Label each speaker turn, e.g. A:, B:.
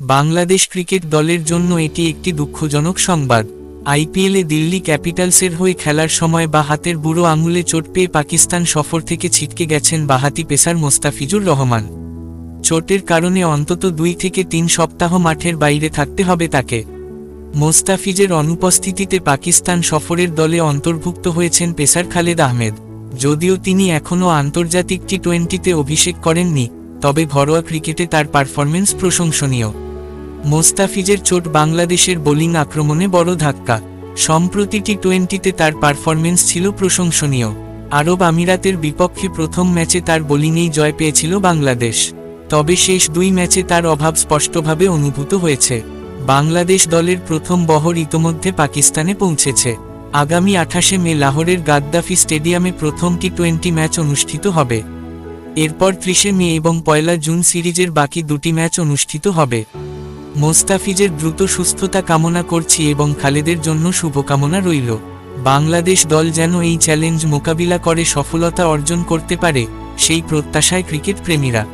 A: Bangladesh cricket দলের জন্য এটি একটি দুঃখজনক সংবাদ। আইপিএলে দিল্লি ক্যাপিটালসের হয়ে খেলার সময় বা হাতের বুড়ো আঙুলে চোট পেয়ে পাকিস্তান সফর থেকে ছিটকে গেছেন বাহাতি পেসার মোস্তাফিজুর রহমান। চোটের কারণে অন্তত দুই থেকে তিন সপ্তাহ মাঠের বাইরে থাকতে হবে তাকে। মোস্তাফিজের অনুপস্থিতিতে পাকিস্তান সফরের দলে অন্তর্ভুক্ত হয়েছেন পেসার খালেদ আহমেদ। যদিও তিনি এখনও আন্তর্জাতিক টি টোয়েন্টিতে অভিষেক করেননি, তবে ঘরোয়া ক্রিকেটে তার পারফরমেন্স প্রশংসনীয়। মোস্তাফিজের চোট বাংলাদেশের বোলিং আক্রমণে বড় ধাক্কা। সম্প্রতি টি টোয়েন্টিতে তার পারফরমেন্স ছিল প্রশংসনীয়। আরব আমিরাতের বিপক্ষে প্রথম ম্যাচে তার বোলিংয়েই জয় পেয়েছিল বাংলাদেশ। তবে শেষ দুই ম্যাচে তার অভাব স্পষ্টভাবে অনুভূত হয়েছে। বাংলাদেশ দলের প্রথম বহর ইতোমধ্যে পাকিস্তানে পৌঁছেছে। আগামী আঠাশে মে লাহোরের গাদ্দাফি স্টেডিয়ামে প্রথম টি টোয়েন্টি ম্যাচ অনুষ্ঠিত হবে। এরপর ত্রিশে মে এবং পয়লা জুন সিরিজের বাকি দুটি ম্যাচ অনুষ্ঠিত হবে। মোস্তাফিজের দ্রুত সুস্থতা কামনা করছি এবং খালেদের জন্য শুভকামনা রইল। বাংলাদেশ দল যেন এই চ্যালেঞ্জ মোকাবিলা করে সফলতা অর্জন করতে পারে, সেই প্রত্যাশায় ক্রিকেট প্রেমীরা।